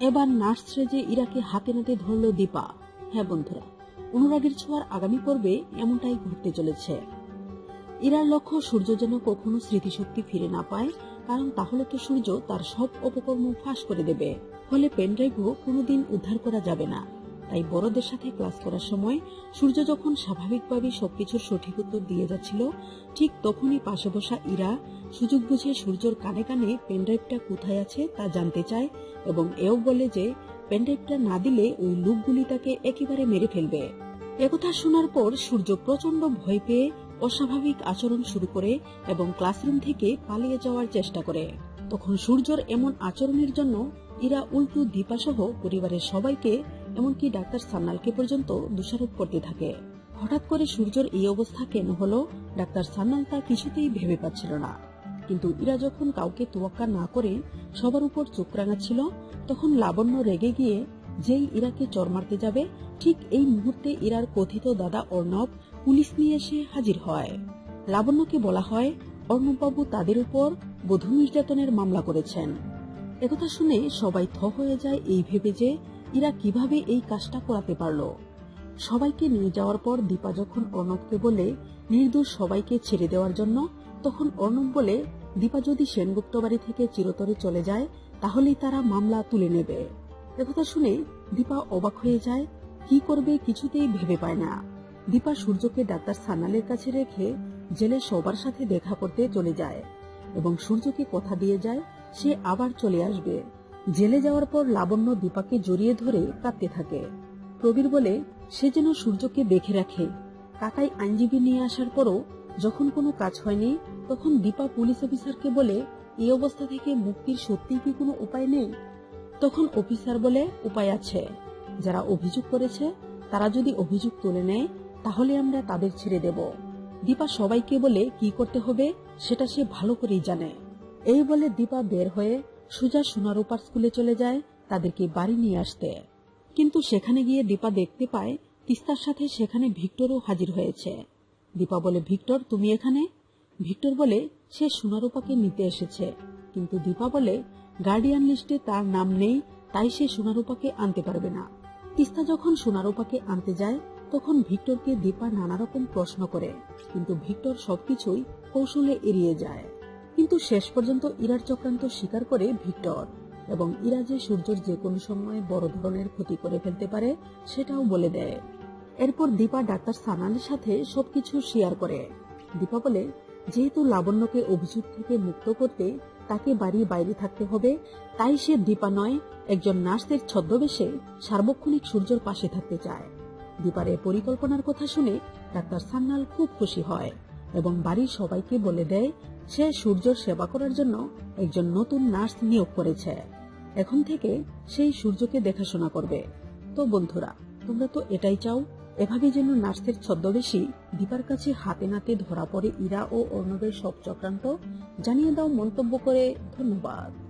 এবার নার্স সেজে ইরাকে হাতে নাতে ধরল দীপা। হ্যাঁ বন্ধুরা, অনুরাগের ছোঁয়ার আগামী পর্বে এমনটাই ঘটতে চলেছে। ইরার লক্ষ্য সূর্য যেন কখনো স্মৃতিশক্তি ফিরে না পায়, কারণ তাহলে তো সূর্য তার সব অপকর্ম ফাঁস করে দেবে। ফলে পেনড্রাইভও কোনোদিন উদ্ধার করা যাবে না। তাই বড়দের সাথে ক্লাস করার সময় সূর্য যখন স্বাভাবিকভাবে সবকিছুর সঠিক উত্তর দিয়ে যাচ্ছিল, ঠিক তখনই পাশে বসা ইরা সুযোগ বুঝে সূর্যর কানে কানে পেনড্রাইভটা কোথায় আছে তা জানতে চায় এবং এও বলে যে পেনড্রাইভটা না দিলে ওই লোকগুলি তাকে একেবারে মেরে ফেলবে। একথা শোনার পর সূর্য প্রচণ্ড ভয় পেয়ে অস্বাভাবিক আচরণ শুরু করে এবং ক্লাসরুম থেকে পালিয়ে যাওয়ার চেষ্টা করে। তখন সূর্যর এমন আচরণের জন্য ইরা উল্টু দীপাসহ পরিবারের সবাইকে এমনকি ডাক্তার সান্নালকে পর্যন্ত দোষারোপ করতে থাকে। হঠাৎ করে সূর্যর এই অবস্থা কেন হলো, ডাক্তার সান্নাল তা কিছুতেই ভেবে পাচ্ছিল না। কিন্তু ইরা যখন কাউকে তোয়াক্কা না করে সবার উপর চোখ রাঙাচ্ছিল, তখন লাবণ্য রেগে গিয়ে যেই ইরাকে চর মারতে যাবে, ঠিক এই মুহূর্তে ইরার কথিত দাদা অর্ণব পুলিশ নিয়ে এসে হাজির হয়। লাবণ্যকে বলা হয়, অর্ণববাবু তাদের উপর বধূ নির্যাতনের মামলা করেছেন। একথা শুনে সবাই থ হয়ে যায় এই ভেবে যে ইরা কীভাবে এই কাজটা করাতে পারল? সবাইকে নিয়ে যাওয়ার পর দীপা যখন অর্ণবকে বলে, নির্দোষ সবাইকে ছেড়ে দেওয়ার জন্য, তখন অর্ণব বলে, দীপা যদি সেনগুপ্ত বাড়ি থেকে চিরতরে চলে যায়, তাহলেই তারা মামলা তুলে নেবে। একথা শুনে দীপা অবাক হয়ে যায়, কি করবে কিছুতেই ভেবে পায় না। দীপা সূর্যকে ডাক্তার সান্নালের কাছে রেখে জেলে সবার সাথে দেখা করতে চলে যায় এবং সূর্যকে কথা দিয়ে যায়, সে আবার চলে আসবে। জেলে যাওয়ার পর লাবণ্য দীপাকে জড়িয়ে ধরে কাঁদতে থাকে। প্রবীর বলে, সে যেন সূর্যকে দেখে রাখে। কাকাই আইনজীবী নিয়ে আসার পরও যখন কোনো কাজ হয়নি, তখন দীপা পুলিশ অফিসারকে বলে এই অবস্থা থেকে মুক্তির সত্যি কি কোনো উপায় নেই? তখন অফিসার বলে, উপায় আছে। যারা অভিযোগ করেছে, তারা যদি অভিযোগ তুলে নেয়, তাহলে আমরা তাদের ছেড়ে দেব। দীপা সবাইকে বলে, কি করতে হবে, সেটা সে ভালো করেই জানে। এই বলে দীপা বের হয়ে সোজা সোনারূপার স্কুলে চলে যায় তাদেরকে বাড়ি নিয়ে আসতে। কিন্তু সেখানে গিয়ে দীপা দেখতে পায় তিস্তার সাথে সেখানে ভিক্টরও হাজির হয়েছে। দীপা বলে, ভিক্টর, তুমি এখানে? ভিক্টর বলে, সে সোনারূপাকে নিতে এসেছে। কিন্তু দীপা বলে, গার্ডিয়ান লিস্টে তার নাম নেই, তাই সে সোনারূপাকে আনতে পারবে না। তিস্তা যখন সোনারূপাকে আনতে যায়, তখন ভিক্টরকে দীপা নানা রকম প্রশ্ন করে। কিন্তু ভিক্টর সবকিছুই কৌশলে এড়িয়ে যায়। কিন্তু শেষ পর্যন্ত ইরার চক্রান্ত স্বীকার করে ভিক্টর। এবং ইরা যে সূর্যর যে কোনো সময় বড় ধরনের ক্ষতি করে ফেলতে পারে, সেটাও বলে দেয়। এরপর দীপা ডাক্তার সানালের সাথে সবকিছু শেয়ার করে। দীপা বলে, যেহেতু লাবণ্যকে অভিযোগ থেকে মুক্ত করতে তাকে বাড়ির বাইরে থাকতে হবে, তাই সে দীপা নয়, একজন নার্সের ছদ্মবেশে সার্বক্ষণিক সূর্যের পাশে থাকতে চায়। দীপার এ পরিকল্পনার কথা শুনে ডাক্তার সান্নাল খুব খুশি হয় এবং বাড়ির সবাইকে বলে দেয় সে সূর্যর সেবা করার জন্য একজন নতুন নার্স নিয়োগ করেছে। এখন থেকে সেই সূর্যকে দেখাশোনা করবে। তো বন্ধুরা, তোমরা তো এটাই চাও, এভাবে যেন নার্সের ছদ্মবেশী দীপার কাছে হাতে নাতে ধরা পড়ে ইরা ও অর্ণবের সব চক্রান্ত। জানিয়ে দাও মন্তব্য করে ধন্যবাদ।